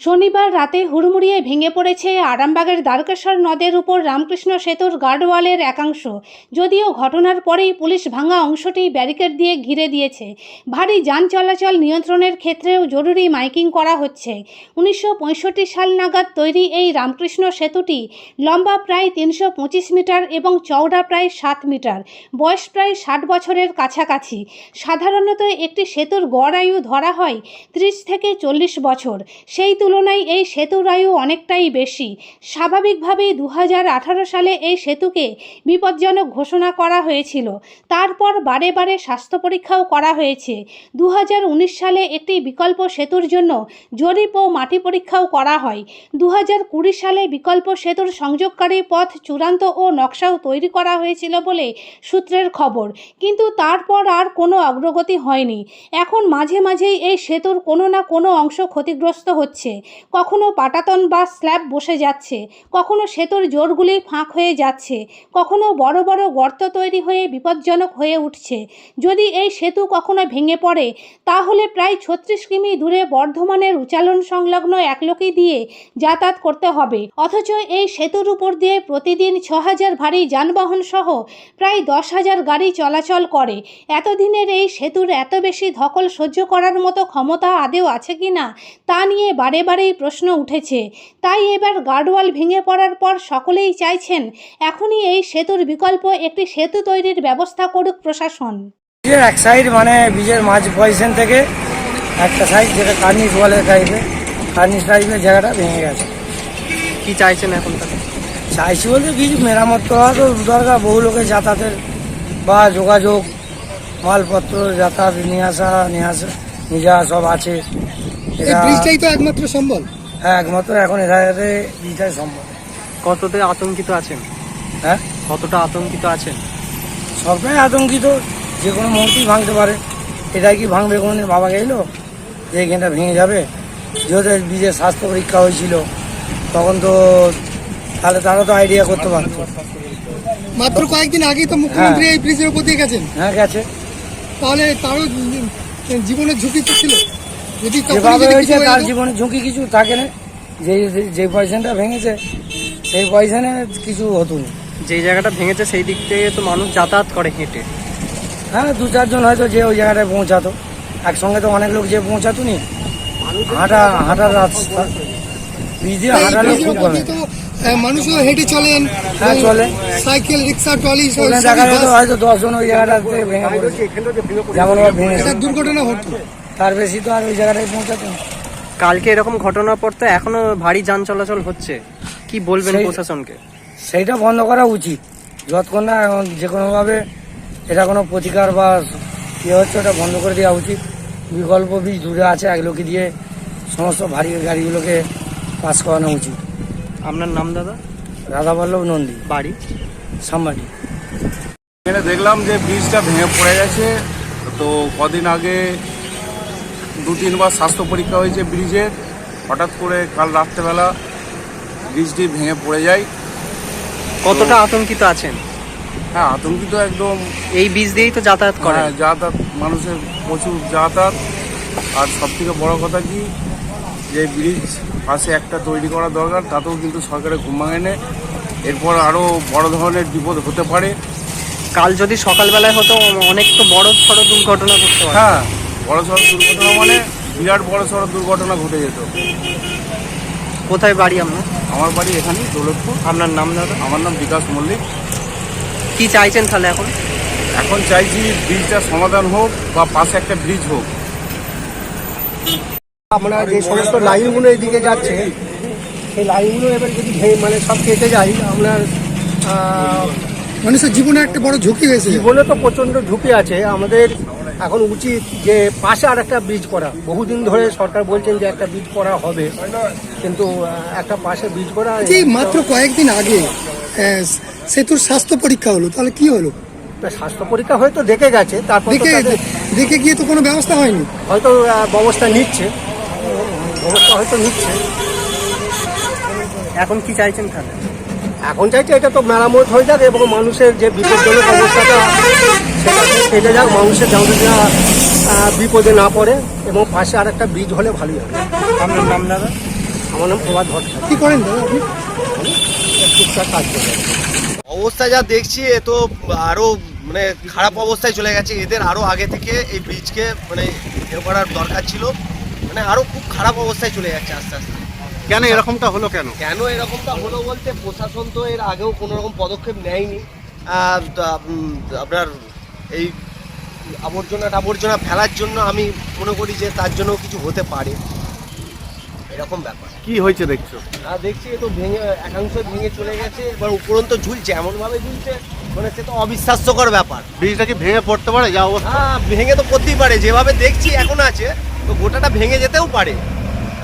শনিবার রাতে হুড়মুড়িয়ে ভেঙে পড়েছে আরামবাগের দ্বারকেশ্বর নদের উপর রামকৃষ্ণ সেতুর গার্ডওয়ালের একাংশ। যদিও ঘটনার পরেই পুলিশ ভাঙা অংশটি ব্যারিকেড দিয়ে ঘিরে দিয়েছে। ভারী যান চলাচল নিয়ন্ত্রণের ক্ষেত্রেও জরুরি মাইকিং করা হচ্ছে। উনিশশো পঁয়ষট্টি সাল নাগাদ তৈরি এই রামকৃষ্ণ সেতুটি লম্বা প্রায় তিনশো পঁচিশ মিটার এবং চওড়া প্রায় সাত মিটার। বয়স প্রায় ষাট বছরের কাছাকাছি। সাধারণত একটি সেতুর গড় আয়ু ধরা হয় ত্রিশ থেকে চল্লিশ বছর। সেই তুলনায় এই সেতুর আয়ু অনেকটাই বেশি। স্বাভাবিকভাবেই দু সালে এই সেতুকে বিপজ্জনক ঘোষণা করা হয়েছিল। তারপর বারে বারে স্বাস্থ্য পরীক্ষাও করা হয়েছে। দু হাজার উনিশ সালে একটি বিকল্প সেতুর জন্য জরিপ ও মাটি পরীক্ষাও করা হয়। দু সালে বিকল্প সেতুর সংযোগকারী পথ চূড়ান্ত ও নকশাও তৈরি করা হয়েছিল বলে সূত্রের খবর। কিন্তু তারপর আর কোনো অগ্রগতি হয়নি। এখন মাঝে মাঝেই এই সেতুর কোনো না কোনো অংশ ক্ষতিগ্রস্ত হচ্ছে। কখনো পাটাতন বা স্ল্যাব বসে যাচ্ছে, কখনো সেতুর জোরগুলি ফাঁক হয়ে যাচ্ছে, কখনো বড় বড় গর্ত তৈরি হয়ে বিপজ্জনক হয়ে উঠছে। যদি এই সেতু কখনো ভেঙে পড়ে, তাহলে প্রায় ছত্রিশ কিমি দূরে বর্ধমানের উচালন সংলগ্ন একলোকি দিয়ে যাতায়াত করতে হবে। অথচ এই সেতুর উপর দিয়ে প্রতিদিন ছ হাজার ভারী যানবাহন সহ প্রায় দশ হাজার গাড়ি চলাচল করে। এতদিনের এই সেতুর এত বেশি ধকল সহ্য করার মতো ক্ষমতা আদেও আছে কি না তা নিয়ে বারে বারেই প্রশ্ন উঠেছে। তাই এবার গার্ডওয়াল ভেঙে পড়ার পর সকলেই চাইছেন এখনই এই সেতুর বিকল্প একটি সেতু তৈরির ব্যবস্থা করুক প্রশাসন। ব্রিজের এক সাইড মানে ব্রিজের মাঝ পজিশন থেকে একটা সাইড যেটা কার্নিস বলে টাইপের কার্নিস টাইপের জায়গাটা ভেঙে গেছে। কি চাইছেন এখন চাইছি বলতে ব্রিজ মেরামত করা তো দরকার বহু লোকের যাতায়াতের বা যোগাযোগ মালপত্র যাতায়াত নিয়ে আসা নিয়ে আসা নিয়ে যাওয়া সব আছে। এই এটা ব্রিজটাই তো একমাত্র সম্বল। হ্যাঁ একমাত্র এখন এধারে ব্রিজটাই সম্ভব কতটা আতঙ্কিত আছেন? হ্যাঁ? কতটা আতঙ্কিত আছেন? সবাই আতঙ্কিত যে কোনো মুহূর্তেই ভাঙতে পারে। এটাই কি ভাঙবে কোনোদিন? বাবা গেলো যে এখানটা ভেঙে যাবে? যেহেতু ব্রিজের স্বাস্থ্য পরীক্ষা হয়েছিল তখন তো তাহলে তারা তো আইডিয়া করতে পারতো। মাত্র কয়েকদিন আগেই তো মুখ্যমন্ত্রী এই ব্রিজের উপর দিয়ে গেছেন। হ্যাঁ গেছে। তাহলে তারও জীবনের ঝুঁকি তো ছিল। যদি যেভাবে হয়েছে তার জীবনে ঝুঁকি কিছু থাকে না। যে যে পয়সাটা ভেঙেছে সেই পয়সানে কিছু হতো না। যেই জায়গাটা ভেঙেছে সেই দিক থেকে তো মানুষ যাতায়াত করে হেঁটে। হ্যাঁ দু চারজন হয়তো যে ওই জায়গাটায় পৌঁছাতো। একসঙ্গে তো অনেক লোক যে পৌঁছাতো নি হাঁটা হাঁটার রাস্তা। ব্রিজ এই হাঁটালে খুব তো মানুষও হেঁটে চলেন। হ্যাঁ, চলে। সাইকেল রিক্সা ট্রলি সব- দেখা যেত হয়তো দশজন ওই জায়গাটাতে ভেঙে পড়েছে। যেমন এটা দুর্ঘটনা হতো তার বেশি তো আর ওই জায়গাটায় পৌঁছাতো না। কালকে এরকম ঘটনার পর তো এখনও ভারী যান চলাচল হচ্ছে। কি বলবেন সেই- প্রশাসনকে? সেইটা বন্ধ করা উচিত। যতক্ষণ না এখন যে কোনোভাবে এটা কোনো প্রতিকার বা ইয়ে হচ্ছে ওটা বন্ধ করে দেওয়া উচিত। বিকল্প বীজ দূরে আছে এগুলোকে দিয়ে সমস্ত ভারী গাড়িগুলোকে পাস করানো উচিত। আপনার নাম দাদা? রাধাবল্লভ নন্দী। বাড়ি? সাম্বাটি এখানে দেখলাম যে ব্রিজটা ভেঙে পড়ে গেছে। তো কদিন আগে দু তিনবার স্বাস্থ্য পরীক্ষা হয়েছে ব্রিজের হঠাৎ করে কাল রাত্রেবেলা ব্রিজটি ভেঙে পড়ে যায়। কতটা আতঙ্কিত আছেন? হ্যাঁ আতঙ্কিত একদম। এই ব্রিজ দিয়েই তো যাতায়াত হ্যাঁ, যাতায়াত মানুষের প্রচুর যাতায়াত। আর সব থেকে বড় কথা কি যে ব্রিজ পাশে একটা তৈরি করা দরকার তাতেও কিন্তু সরকারের ঘুম ভাঙে। এরপর আরও বড় ধরনের বিপদ হতে পারে। কাল যদি সকালবেলায় হতো অনেক তো বড় সড়ো দুর্ঘটনা ঘটতে পারে হ্যাঁ বড় সড়ো দুর্ঘটনা মানে বিরাট বড় সড়ো দুর্ঘটনা ঘটে যেত। কোথায় বাড়ি আপনার? আমার বাড়ি এখানেই দৌলতপুর। আপনার নাম দাদা? আমার নাম বিকাশ মল্লিক। কি চাইছেন তাহলে এখন? এখন চাইছি ব্রিজটা সমাধান হোক বা পাশে একটা ব্রিজ হোক। আমরা যে সমস্ত লাইনগুলো এদিকে যাচ্ছে সেই লাইনগুলো এবার যদি মানে সব কেটে যায় আপনার মানুষের জীবনে একটা বড় ঝুঁকি হয়েছে। জীবনে তো প্রচণ্ড ঝুঁকি আছে। আমাদের এখন উচিত যে পাশে আর একটা ব্রিজ করা। বহুদিন ধরে সরকার বলছেন যে একটা ব্রিজ করা হবে। কিন্তু একটা পাশে ব্রিজ করা এই মাত্র কয়েকদিন আগে সেতুর স্বাস্থ্য পরীক্ষা হলো তাহলে কি হলো? স্বাস্থ্য পরীক্ষা হয়তো দেখে গেছে তারপর দেখে দেখে গিয়ে তো কোনো ব্যবস্থা হয়নি। হয়তো ব্যবস্থা নিচ্ছে। ব্যবস্থা হয়তো নিচ্ছে। এখন কি চাইছেন তাহলে? এখন চাইছে এটা তো মেরামত হয়ে যাক এবং মানুষের যে বিপজ্জনক অবস্থাটা কেটে যাক মানুষের না বিপদে না পড়ে এবং পাশে আর একটা ব্রিজ হলে ভালোই হবে। আপনার নাম দাদা? আমার নাম প্রভাত ভট্টাচার্য কি করেন দাদা আপনি? টুকটাক কাজ করে অবস্থা যা দেখছি এ তো আরও মানে খারাপ অবস্থায় চলে গেছে। এদের আরও আগে থেকে এই ব্রিজকে মানে ইয়ে করার দরকার ছিল। মানে আরও খুব খারাপ অবস্থায় চলে যাচ্ছে আস্তে আস্তে। কেন এরকমটা হলো কেন? কেন এরকমটা হলো বলতে প্রশাসন তো এর আগেও কোনো রকম পদক্ষেপ নেয়নি। আপনার এই আবর্জনা আবর্জনা ফেলার জন্য আমি মনে করি যে তার জন্য কিছু হতে পারে। এরকম ব্যাপার। কি হয়েছে দেখছ? না দেখছি এ তো ভেঙে একাংশ ভেঙে চলে গেছে এবার উপরন্ত ঝুলছে এমনভাবে ঝুলছে মানে সে তো অবিশ্বাস্যকর ব্যাপার। ব্রিজটা কি ভেঙে পড়তে পারে? যা অবস্থা। হ্যাঁ ভেঙে তো পড়তেই পারে যেভাবে দেখছি এখন আছে তো গোটাটা ভেঙে যেতেও পারে।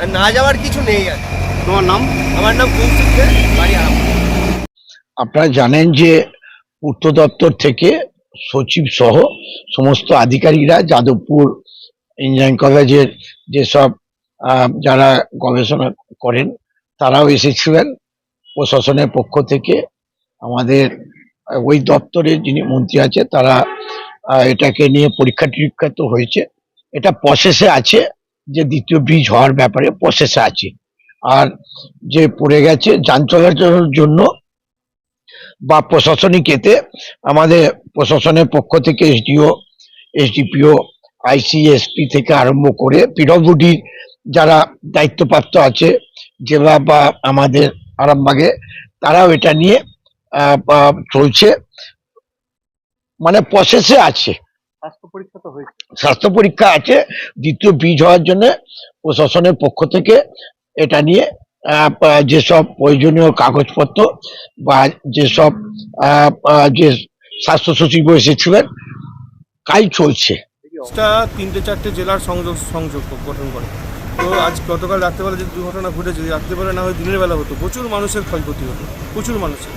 আর না যাওয়ার কিছু নেই আর। কি। তোমার নাম? আমার নাম কৌশিক দে, বাড়ি আরাম আপনারা জানেন যে পূর্ত দপ্তর থেকে সচিব সহ সমস্ত আধিকারিকরা, যাদবপুর ইঞ্জিনিয়ারিং কলেজের যেসব যারা গবেষণা করেন, তারাও এসেছিলেন প্রশাসনের পক্ষ থেকে। আমাদের ওই দপ্তরের যিনি মন্ত্রী আছে তারা এটাকে নিয়ে পরীক্ষা টরীক্ষা তো হয়েছে। এটা প্রসেসে আছে, যে দ্বিতীয় ব্রিজ হওয়ার ব্যাপারে প্রসেসে আছে। আর যে পড়ে গেছে, যান চলাচলের জন্য বা প্রশাসনিক এতে আমাদের প্রশাসনের পক্ষ থেকে এসডিও এসডিপিও আইসিএসপি থেকে আরম্ভ করে পিডব্লিউডির যারা দায়িত্বপ্রাপ্ত আছে জেলা বা আমাদের আরামবাগে তারাও এটা নিয়ে চলছে। মানে প্রসেসে আছে। স্বাস্থ্য পরীক্ষা তো হয়েছে। স্বাস্থ্য পরীক্ষা আছে দ্বিতীয় বীজ হওয়ার জন্য প্রশাসনের পক্ষ থেকে এটা নিয়ে যেসব প্রয়োজনীয় কাগজপত্র বা যেসব যে স্বাস্থ্য সচিব এসেছিলেন কাজ চলছে। তিনটে, চারটে জেলার সংযোগ সংযোগ গঠন করে। তো আজ গতকাল রাত্রেবেলা যে দুর্ঘটনা ঘটেছে রাত্রেবেলা না হয় দিনের বেলা হতো, প্রচুর মানুষের ক্ষয়ক্ষতি হতো, প্রচুর মানুষের।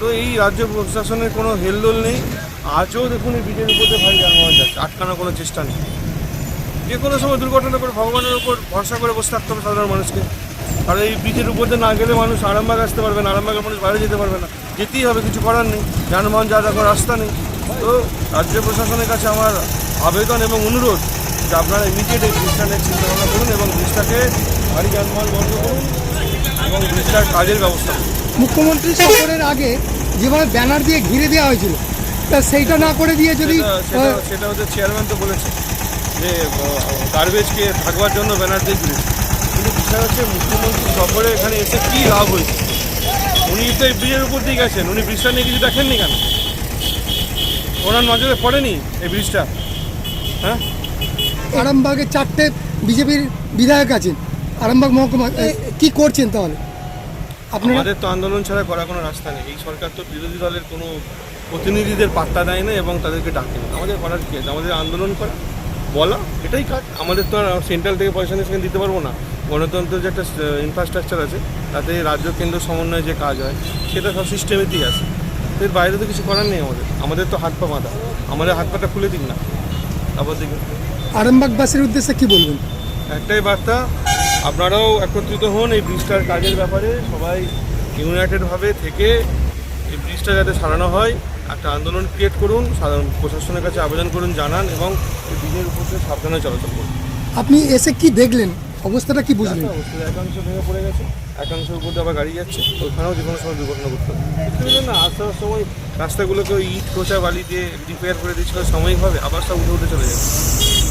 তো এই রাজ্য প্রশাসনের কোনো হেলদোল নেই। আজও দেখুন এই ব্রিজের উপর ভারী যানবাহন যাচ্ছে, আটকানোর কোনো চেষ্টা নেই। যে কোনো সময় দুর্ঘটনা করে ভগবানের উপর ভরসা করে বসে থাকতে হবে সাধারণ মানুষকে। আর এই ব্রিজের উপর দিয়ে না গেলে মানুষ আরামবাগ আসতে পারবে না আরামবাগের মানুষ বাইরে যেতে পারবে না। যেতেই হবে কিছু করার নেই। যানবাহন যা রাখার রাস্তা নেই। তো রাজ্য প্রশাসনের কাছে আমার আবেদন এবং অনুরোধ যে আপনারা ইমিডিয়েট এই ব্রিজটা নিয়ে চিন্তা ভাবনা করুন এবং ব্রিজটাকে ভারী যানবাহন বন্ধ করুন এবং ব্রিজটার কাজের ব্যবস্থা করুন। মুখ্যমন্ত্রী সফরের আগে যেভাবে ব্যানার দিয়ে ঘিরে দেওয়া হয়েছিল তা সেইটা না করে দিয়ে যদি সেটা- হচ্ছে চেয়ারম্যান তো বলেছে যে গার্বেজকে থাকবার জন্য ব্যানার দিয়ে ঘিরেছে। বিষয় হচ্ছে মুখ্যমন্ত্রী সফরে এখানে এসে কী লাভ হয়েছে? উনি তো এই ব্রিজের উপর দিয়ে গেছেন উনি ব্রিজটা নিয়ে কিছু দেখেননি কেন? ওনার নজরে পড়েনি এই ব্রিজটা? হ্যাঁ? আরামবাগে চারটে বিজেপির বিধায়ক আছেন। আরামবাগ মহকুমা কি করছেন তাহলে? আমাদের তো আন্দোলন ছাড়া করার কোনো রাস্তা নেই। এই সরকার তো বিরোধী দলের কোনো প্রতিনিধিদের পাত্তা দেয় না এবং তাদেরকে ডাকে না। আমাদের করার কি আছে? আমাদের আন্দোলন করা বলা এটাই কাজ। আমাদের তো আর সেন্ট্রাল থেকে পয়সা নিয়ে সেখানে দিতে পারব না। গণতন্ত্রের যে একটা ইনফ্রাস্ট্রাকচার আছে তাতে রাজ্য কেন্দ্র সমন্বয়ে যে কাজ হয় সেটা সব সিস্টেমেতেই আছে। এর বাইরে তো কিছু করার নেই আমাদের। আমাদের তো হাত পা বাঁধা। আমাদের হাত পাটা খুলে দিন না। তারপর দেখবেন আরামবাগবাসীর উদ্দেশ্যে কি বলবেন? একটাই বার্তা আপনারাও একত্রিত হন এই ব্রিজটার কাজের ব্যাপারে। সবাই ইউনাইটেডভাবে থেকে এই ব্রিজটা যাতে সারানো হয় একটা আন্দোলন ক্রিয়েট করুন সাধারণ প্রশাসনের কাছে আবেদন করুন জানান এবং এই ব্রিজের উপর সাবধানে চলাচল করুন। আপনি এসে কি দেখলেন? অবস্থাটা কি বুঝলেন? অবশ্যই একাংশ ভেঙে পড়ে গেছে একাংশের উপর আবার গাড়ি যাচ্ছে ওইখানেও যে কোনো সময় দুর্ঘটনা ঘটতে পারে। না, আসার সময় রাস্তাগুলোকে ইট খোঁচা বালি দিয়ে রিপেয়ার করে দিচ্ছিল সাময়িকভাবে আবার সব উঠে উঠে চলে যাচ্ছে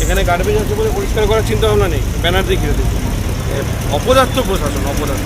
এখানে গার্বেজ আছে বলে পরিষ্কার করার চিন্তা ভাবনা নেই, ব্যানার দিয়ে ঘিরে দিচ্ছে অপদার্থ প্রশাসন, অপদার্থ।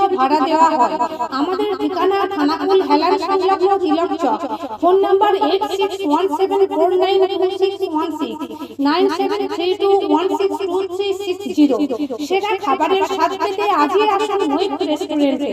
জন্য ভাড়া দেওয়া হয়। আমাদের ঠিকানা থানাকুল সংলগ্ন Tilak Chak. Phone number eight six one seven four nine one three one খাবারের স্বাদ পেতে আজই আসুন রেস্টুরেন্টে